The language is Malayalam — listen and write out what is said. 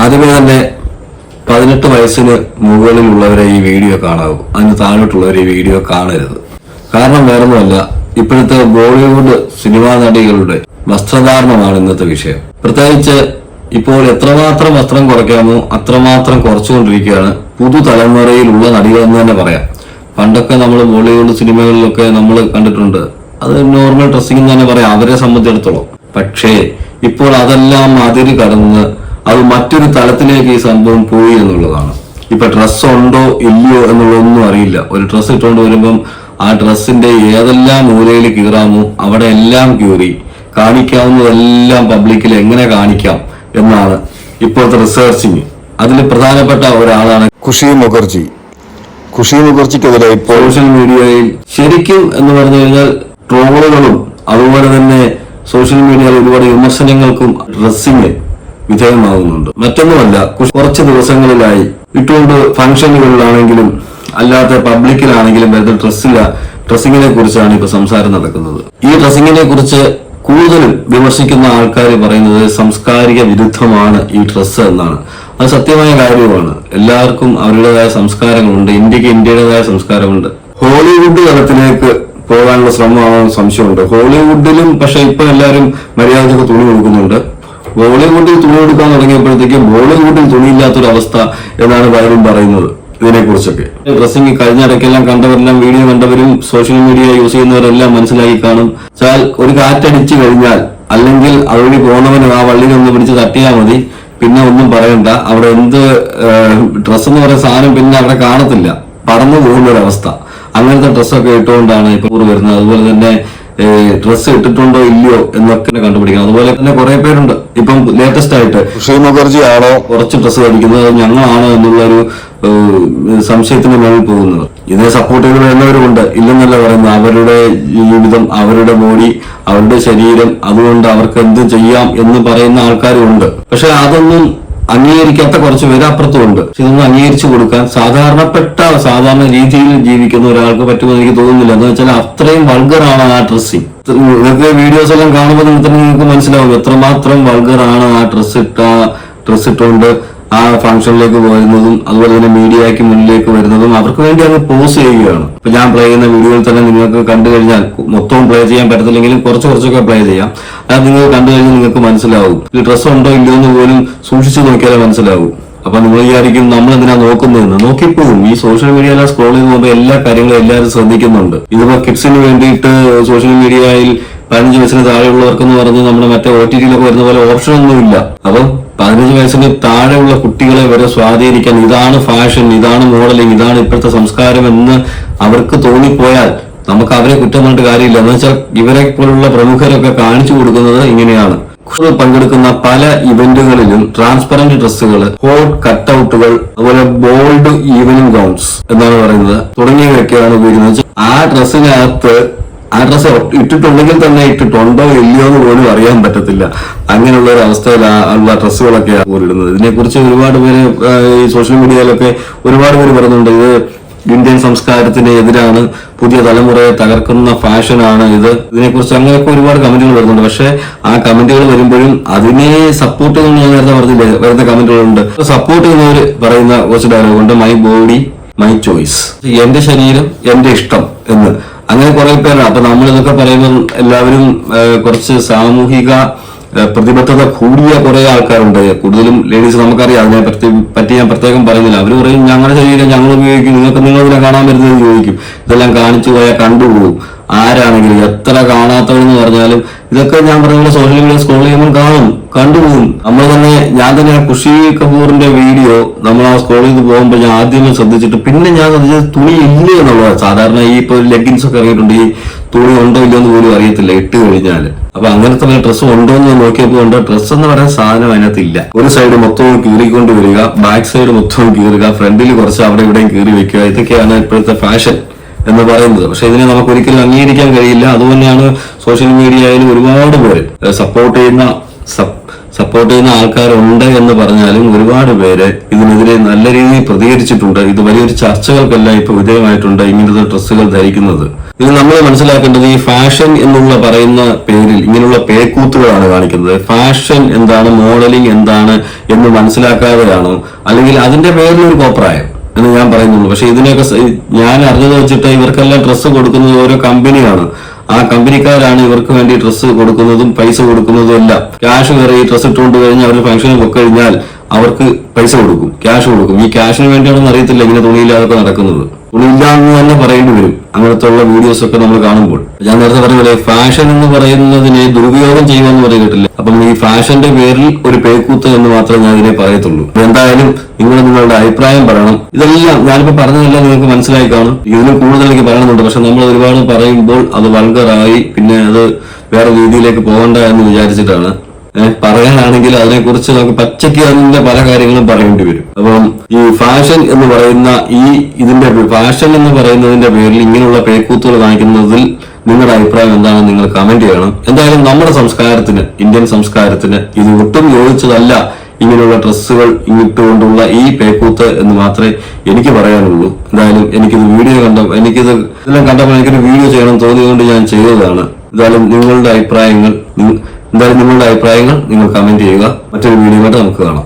ആദ്യമേ തന്നെ പതിനെട്ട് വയസ്സിന് മുകളിലുള്ളവരെ ഈ വീഡിയോ കാണാവൂ. അതിന് താഴോട്ടുള്ളവരെ ഈ വീഡിയോ കാണരുത്. കാരണം വേറൊന്നുമല്ല ഇപ്പോഴത്തെ ബോളിവുഡ് സിനിമാ നടികളുടെ വസ്ത്രധാരണമാണ് ഇന്നത്തെ വിഷയം. പ്രത്യേകിച്ച് ഇപ്പോൾ എത്രമാത്രം വസ്ത്രം കുറയ്ക്കാമോ അത്രമാത്രം കുറച്ചുകൊണ്ടിരിക്കുകയാണ് പുതുതലമുറയിലുള്ള നടികൾ എന്ന് തന്നെ പറയാം. പണ്ടൊക്കെ നമ്മൾ ബോളിവുഡ് സിനിമകളിലൊക്കെ നമ്മൾ കണ്ടിട്ടുണ്ട്. അത് നോർമൽ ഡ്രസ്സിംഗ് എന്ന് തന്നെ പറയാം. അവരെ സംബന്ധിച്ചിടത്തോളം. പക്ഷേ ഇപ്പോൾ അതെല്ലാം അതിര് കടന്ന് അത് മറ്റൊരു തലത്തിലേക്ക് ഈ സംഭവം പോയി എന്നുള്ളതാണ്. ഇപ്പൊ ഡ്രസ്സ് ഉണ്ടോ ഇല്ലയോ എന്നുള്ളതൊന്നും അറിയില്ല. ഒരു ഡ്രസ്സ് ഇട്ടുകൊണ്ട് വരുമ്പം ആ ഡ്രസ്സിന്റെ ഏതെല്ലാം മൂലയിൽ കീറാമോ അവിടെ എല്ലാം കീറി കാണിക്കാവുന്നതെല്ലാം പബ്ലിക്കിൽ എങ്ങനെ കാണിക്കാം എന്നാണ് ഇപ്പോഴത്തെ റിസർച്ചിങ് അതിൽ പ്രധാനപ്പെട്ട ഒരാളാണ് ഖുഷി മുഖർജി. ഖുഷി മുഖർജിക്കെതിരെ ഇപ്പോൾ സോഷ്യൽ മീഡിയയിൽ ശരിക്കും എന്ന് പറഞ്ഞു കഴിഞ്ഞാൽ ട്രോളുകളും അതുപോലെ തന്നെ സോഷ്യൽ മീഡിയയിൽ ഒരുപാട് വിമർശനങ്ങൾക്കും ഡ്രസ്സിങ് വിധേയമാകുന്നുണ്ട്. മറ്റൊന്നുമല്ല കുറച്ച് ദിവസങ്ങളിലായി. ഇട്ടുകൊണ്ട് ഫംഗ്ഷനുകളിലാണെങ്കിലും അല്ലാത്ത പബ്ലിക്കിലാണെങ്കിലും വരുന്ന ഡ്രസ്സില്ല ഡ്രസ്സിങ്ങിനെ കുറിച്ചാണ് ഇപ്പൊ സംസാരം നടക്കുന്നത്. ഈ ഡ്രസ്സിങ്ങിനെ കുറിച്ച് കൂടുതലും വിമർശിക്കുന്ന ആൾക്കാർ പറയുന്നത് സാംസ്കാരിക വിരുദ്ധമാണ് ഈ ഡ്രസ്സ് എന്നാണ്. അത് സത്യമായ കാര്യമാണ് എല്ലാവർക്കും അവരുടേതായ സംസ്കാരങ്ങളുണ്ട്. ഇന്ത്യയ്ക്ക് ഇന്ത്യയുടേതായ സംസ്കാരമുണ്ട്. ഹോളിവുഡ് തലത്തിലേക്ക് പോകാനുള്ള ശ്രമമാണെന്ന് സംശയമുണ്ട്. ഹോളിവുഡിലും പക്ഷെ ഇപ്പൊ എല്ലാവരും മര്യാദയ്ക്ക് തുണി കൊടുക്കുന്നുണ്ട് ബോളിവുഡിൽ തുണി കൊടുക്കാൻ തുടങ്ങിയപ്പോഴത്തേക്കും ബോളിവുഡിൽ തുണിയില്ലാത്തൊരവസ്ഥ എന്നാണ് പലരും പറയുന്നത് ഇതിനെ കുറിച്ചൊക്കെ ഡ്രസ്സിംഗ് കഴിഞ്ഞ ഇടയ്ക്കെല്ലാം കണ്ടവരെല്ലാം വീഡിയോ കണ്ടവരും സോഷ്യൽ മീഡിയ യൂസ് ചെയ്യുന്നവരെല്ലാം മനസ്സിലാക്കി കാണും. ചാൽ ഒരു കാറ്റടിച്ചു കഴിഞ്ഞാൽ അല്ലെങ്കിൽ അതുവഴി പോകുന്നവന് ആ വള്ളിയിലൊന്ന് പിടിച്ച് തട്ടിയാൽ മതി. പിന്നെ ഒന്നും പറയണ്ട. അവിടെ എന്ത് ഡ്രസ്സ് എന്ന് പറയുന്ന സാധനം പിന്നെ അവിടെ കാണത്തില്ല. പറന്നു പോകുന്ന ഒരവസ്ഥ അങ്ങനത്തെ ഡ്രസ്സൊക്കെ ഇട്ടുകൊണ്ടാണ് ഇപ്പൊ ടൂർ വരുന്നത്. അതുപോലെ തന്നെ ഡ്രസ്സ് ഇട്ടിട്ടുണ്ടോ ഇല്ലയോ എന്നൊക്കെ കണ്ടുപിടിക്കണം. അതുപോലെ തന്നെ കുറെ പേരുണ്ട്. ഇപ്പം ലേറ്റസ്റ്റ് ആയിട്ട് സുഷീൽ മുഖർജി ആണോ കുറച്ച് ഡ്രസ്സ് ധരിക്കുന്നത് അത് ഞങ്ങളാണോ എന്നുള്ള ഒരു സംശയത്തിന് മേളിൽ പോകുന്നത്. ഇതിനെ സപ്പോർട്ട് ചെയ്ത് വരുന്നവരുമുണ്ട്. ഇല്ലെന്നല്ല പറയുന്നത്. അവരുടെ ജീവിതം അവരുടെ ബോഡി അവരുടെ ശരീരം അതുകൊണ്ട് അവർക്ക് എന്ത് ചെയ്യാം എന്ന് പറയുന്ന ആൾക്കാരും ഉണ്ട് പക്ഷെ അതൊന്നും അംഗീകരിക്കാത്ത കുറച്ച് പേര് അപ്പുറത്തുമുണ്ട്. പക്ഷെ ഇതൊന്നും അംഗീകരിച്ചു കൊടുക്കാൻ സാധാരണപ്പെട്ട സാധാരണ രീതിയിൽ ജീവിക്കുന്ന ഒരാൾക്ക് പറ്റുമെന്ന് എനിക്ക് തോന്നുന്നില്ല. എന്ന് വെച്ചാൽ അത്രയും വൾഗറാണ് ആ ഡ്രസ്സിങ് ഇതൊക്കെ വീഡിയോസ് എല്ലാം കാണുമ്പോൾ തന്നെ നിങ്ങൾക്ക് മനസ്സിലാവും. എത്രമാത്രം വൾഗറാണ് ആ ഡ്രസ് ഇട്ട ഡ്രസ് ഇട്ടുകൊണ്ട് ആ ഫംഗ്ഷനിലേക്ക് വരുന്നതും അതുപോലെ തന്നെ മീഡിയയ്ക്ക് മുന്നിലേക്ക് വരുന്നതും അവർക്ക് വേണ്ടി അങ്ങ് പോസ് ചെയ്യുകയാണ്. ഇപ്പൊ ഞാൻ പ്ലേ ചെയ്യുന്ന വീഡിയോയിൽ തന്നെ നിങ്ങൾക്ക് കണ്ടു കഴിഞ്ഞാൽ മൊത്തവും പ്ലേ ചെയ്യാൻ പറ്റത്തില്ലെങ്കിലും കുറച്ച് കുറച്ചൊക്കെ പ്ലേ ചെയ്യാം. അത് നിങ്ങൾ കണ്ടു കഴിഞ്ഞാൽ നിങ്ങൾക്ക് മനസ്സിലാവും. ഈ ഡ്രസ്സ് ഉണ്ടോ ഇല്ലയോ എന്ന് പോലും സൂക്ഷിച്ചു നോക്കിയാലേ മനസ്സിലാവൂ. അപ്പൊ നിങ്ങൾ വിചാരിക്കും നമ്മൾ എന്തിനാ നോക്കുന്നതെന്ന്. നോക്കിപ്പോകും ഈ സോഷ്യൽ മീഡിയയിലെ സ്ക്രോൾ ചെയ്ത് നോക്കുമ്പോൾ എല്ലാ കാര്യങ്ങളും എല്ലാവരും ശ്രദ്ധിക്കുന്നുണ്ട്. ഇതിപ്പോ കിഡ്സിന് വേണ്ടിയിട്ട് സോഷ്യൽ മീഡിയയിൽ പതിനഞ്ച് വയസ്സിന് താഴെയുള്ളവർക്കെന്ന് പറഞ്ഞ് നമ്മുടെ മറ്റേ ഒ ടി ടിയിലൊക്കെ വരുന്ന പോലെ ഓപ്ഷൻ ഒന്നുമില്ല അപ്പം പതിനഞ്ച് വയസ്സിന് താഴെയുള്ള കുട്ടികളെ വരെ സ്വാധീനിക്കാൻ ഇതാണ് ഫാഷൻ ഇതാണ് മോഡലിംഗ് ഇതാണ് ഇപ്പോഴത്തെ സംസ്കാരം എന്ന് അവർക്ക് തോന്നിപ്പോയാൽ നമുക്ക് അവരെ കുറ്റം പറഞ്ഞിട്ട് കാര്യമില്ല. എന്ന് വെച്ചാൽ ഇവരെ പോലുള്ള പ്രമുഖരൊക്കെ കാണിച്ചു കൊടുക്കുന്നത് ഇങ്ങനെയാണ്. പങ്കെടുക്കുന്ന പല ഇവന്റുകളിലും ട്രാൻസ്പെറന്റ് ഡ്രസ്സുകൾ ഹോട്ട് കട്ടൌട്ടുകൾ അതുപോലെ ബോൾഡ് ഈവനിങ് ഗൗൺസ് എന്നാണ് പറയുന്നത്. തുടങ്ങിയവയൊക്കെയാണ് ഉപയോഗിക്കുന്നത്. ആ ഡ്രസ്സിനകത്ത് ആ ഡ്രസ്സ് ഇട്ടിട്ടുണ്ടെങ്കിൽ തന്നെ ഇട്ടിട്ടുണ്ടോ ഇല്ലയോ എന്ന് പോലും അറിയാൻ പറ്റത്തില്ല. അങ്ങനെയുള്ള ഒരു അവസ്ഥയിൽ ഉള്ള ഡ്രസ്സുകളൊക്കെയാണ് ഇടുന്നത് ഇതിനെക്കുറിച്ച് ഒരുപാട് പേര് ഈ സോഷ്യൽ മീഡിയയിലൊക്കെ ഒരുപാട് പേര് പറയുന്നുണ്ട്. ഇത് ഇന്ത്യൻ സംസ്കാരത്തിന് എതിരാണ് പുതിയ തലമുറയെ തകർക്കുന്ന ഫാഷനാണ് ഇത്. ഇതിനെക്കുറിച്ച് അങ്ങനെയൊക്കെ ഒരുപാട് കമന്റുകൾ വരുന്നുണ്ട്. പക്ഷെ ആ കമന്റുകൾ വരുമ്പോഴും അതിനെ സപ്പോർട്ട് ചെയ്യുന്ന ഞാൻ നേരത്തെ പറഞ്ഞില്ലേ വരുന്ന കമന്റുകളുണ്ട്. സപ്പോർട്ട് ചെയ്യുന്നവർ പറയുന്ന കുറച്ച് ഡയലോഗ് ഉണ്ട്. മൈ ബോഡി മൈ ചോയ്സ് എന്റെ ശരീരം എന്റെ ഇഷ്ടം എന്ന്. അങ്ങനെ കുറെ പേരാണ് അപ്പൊ നമ്മൾ ഇതൊക്കെ പറയുമ്പോൾ എല്ലാവരും കുറച്ച് സാമൂഹിക പ്രതിബദ്ധത കൂടിയ കുറെ ആൾക്കാരുണ്ട്. കൂടുതലും ലേഡീസ് നമുക്കറിയാം. അതിനെ പറ്റി ഞാൻ പ്രത്യേകം പറയുന്നില്ല. അവർ പറയും ഞങ്ങളുടെ ശരീരം ഞങ്ങൾ ഉപയോഗിക്കും. നിങ്ങൾക്ക് നിങ്ങളിതിനെ കാണാൻ വരുന്നത്? ചോദിക്കും. ഇതെല്ലാം കാണിച്ചു പോയാൽ കണ്ടുപോകും ആരാണെങ്കിലും എത്ര കാണാത്തവരെന്ന് പറഞ്ഞാലും ഇതൊക്കെ ഞാൻ പറഞ്ഞ സോഷ്യൽ മീഡിയ സ്ക്രോൾ ചെയ്യുമ്പോൾ കാണും കണ്ടുപോകും. നമ്മൾ തന്നെ ഞാൻ തന്നെ ഖുഷി കപൂറിന്റെ വീഡിയോ നമ്മൾ ആ സ്ക്രോൾ ചെയ്ത് പോകുമ്പോൾ ഞാൻ ആദ്യമേ ശ്രദ്ധിച്ചിട്ട് പിന്നെ ഞാൻ ശ്രദ്ധിച്ചത് തുണി ഇല്ല എന്നുള്ളത് സാധാരണ ഈ ഇപ്പൊ ലെഗിൻസ് ഒക്കെ ഇറങ്ങിയിട്ടുണ്ട് ഈ തുണി ഉണ്ടോ ഇല്ലയോ എന്ന് പോലും അറിയത്തില്ല ഇട്ട് കഴിഞ്ഞാൽ അപ്പൊ അങ്ങനത്തെ ഡ്രസ്സ് ഉണ്ടോ എന്ന് നോക്കിയപ്പോൾ ഉണ്ട് ഡ്രസ്സ് എന്ന് പറയുന്ന സാധനം അതിനകത്തില്ല ഒരു സൈഡ് മൊത്തവും കീറിക്കൊണ്ട് വരിക ബാക്ക് സൈഡ് മൊത്തവും കീറുക ഫ്രണ്ടിൽ കുറച്ച് അവിടെ ഇവിടെയും കീറി വെക്കുക. ഇതൊക്കെയാണ് ഇപ്പോഴത്തെ ഫാഷൻ എന്ന് പറയുന്നത്. പക്ഷെ ഇതിനെ നമുക്ക് ഒരിക്കലും അംഗീകരിക്കാൻ കഴിയില്ല. അതുതന്നെയാണ് സോഷ്യൽ മീഡിയയിൽ ഒരുപാട് പേര് സപ്പോർട്ട് ചെയ്യുന്ന സപ്പോർട്ട് ചെയ്യുന്ന ആൾക്കാരുണ്ട് എന്ന് പറഞ്ഞാലും ഒരുപാട് പേര് ഇതിനെതിരെ നല്ല രീതിയിൽ പ്രതികരിച്ചിട്ടുണ്ട്. ഇത് വലിയൊരു ചർച്ചകൾക്കല്ല ഇപ്പൊ വിധേയമായിട്ടുണ്ട് ഇങ്ങനത്തെ ഡ്രസ്സുകൾ ധരിക്കുന്നത്. ഇത് നമ്മൾ മനസ്സിലാക്കേണ്ടത് ഈ ഫാഷൻ എന്നുള്ള പറയുന്ന പേരിൽ ഇങ്ങനെയുള്ള പേക്കൂത്തുകളാണ് കാണിക്കുന്നത്. ഫാഷൻ എന്താണ് മോഡലിംഗ് എന്താണ് എന്ന് മനസ്സിലാക്കാതെയാണോ? അല്ലെങ്കിൽ അതിന്റെ പേരിൽ ഒരു കോപ്രായം? എന്ന് ഞാൻ പറയുന്നുള്ളൂ. പക്ഷെ ഇതിനൊക്കെ ഞാൻ അറിഞ്ഞത് വെച്ചിട്ട് ഇവർക്കെല്ലാം ഡ്രസ്സ് കൊടുക്കുന്നത് ഓരോ കമ്പനിയാണ് ആ കമ്പനിക്കാരാണ് ഇവർക്ക് വേണ്ടി ഡ്രസ്സ് കൊടുക്കുന്നതും പൈസ കൊടുക്കുന്നതും എല്ലാം. ക്യാഷ് കയറി ഡ്രസ്സ് ഇട്ടുകൊണ്ട് കഴിഞ്ഞ് അവർ ഫംഗ്ഷനിൽ പോയി കഴിഞ്ഞാൽ അവർക്ക് പൈസ കൊടുക്കും. ക്യാഷ് കൊടുക്കും. ഈ ക്യാഷിന് വേണ്ടിയാണെന്ന് അറിയത്തില്ല ഇങ്ങനെ തുണിയില്ലാതൊക്കെ നടക്കുന്നത്. തുണിയില്ലാന്ന് തന്നെ പറയേണ്ടി വരും. അങ്ങനത്തെ ഉള്ള വീഡിയോസ് ഒക്കെ നമ്മൾ കാണുമ്പോൾ. ഞാൻ നേരത്തെ പറഞ്ഞ പോലെ ഫാഷൻ എന്ന് പറയുന്നതിനെ ദുരുപയോഗം ചെയ്യുമെന്ന് പറയുന്നിട്ടില്ല അപ്പം ഈ ഫാഷന്റെ പേരിൽ ഒരു പേക്കൂത്ത് എന്ന് മാത്രമേ ഞാൻ ഇതിനെ പറയത്തുള്ളൂ. എന്തായാലും നിങ്ങൾ നിങ്ങളുടെ അഭിപ്രായം പറയണം. ഇതെല്ലാം ഞാനിപ്പോ പറഞ്ഞതെല്ലാം നിങ്ങൾക്ക് മനസ്സിലായി കാണും. ഇതിന് കൂടുതൽ എനിക്ക് പറയണമെന്നുണ്ട്. പക്ഷെ നമ്മൾ ഒരുപാട് പറയുമ്പോൾ അത് വൾഗറായി പിന്നെ അത് വേറെ രീതിയിലേക്ക് പോകണ്ട എന്ന് വിചാരിച്ചിട്ടാണ്. പറയാനാണെങ്കിൽ അതിനെക്കുറിച്ച് നമുക്ക് പച്ചയ്ക്ക് അതിന്റെ പല കാര്യങ്ങളും പറയേണ്ടി വരും. അപ്പം ഈ ഫാഷൻ എന്ന് പറയുന്ന ഈ ഇതിന്റെ ഫാഷൻ എന്ന് പറയുന്നതിന്റെ പേരിൽ ഇങ്ങനെയുള്ള പേക്കൂത്തുകൾ കാണിക്കുന്നതിൽ നിങ്ങളുടെ അഭിപ്രായം എന്താണെന്ന് നിങ്ങൾ കമന്റ് ചെയ്യണം. എന്തായാലും നമ്മുടെ സംസ്കാരത്തിന് ഇന്ത്യൻ സംസ്കാരത്തിന് ഇത് ഒട്ടും യോജിച്ചതല്ല ഇങ്ങനെയുള്ള ഡ്രസ്സുകൾ ഇട്ടുകൊണ്ടുള്ള ഈ പേക്കൂത്ത് എന്ന് മാത്രമേ എനിക്ക് പറയാനുള്ളൂ. എന്തായാലും എനിക്കിത് വീഡിയോ കണ്ട എനിക്കിത് ഇതെല്ലാം കണ്ടപ്പോൾ എനിക്കൊരു വീഡിയോ ചെയ്യണം തോന്നിയതുകൊണ്ട് ഞാൻ ചെയ്തതാണ്. എന്തായാലും നിങ്ങളുടെ അഭിപ്രായങ്ങൾ എന്തായാലും നിങ്ങളുടെ അഭിപ്രായങ്ങൾ നിങ്ങൾ കമന്റ് ചെയ്യുക. മറ്റൊരു വീഡിയോ നമുക്ക് കാണാം.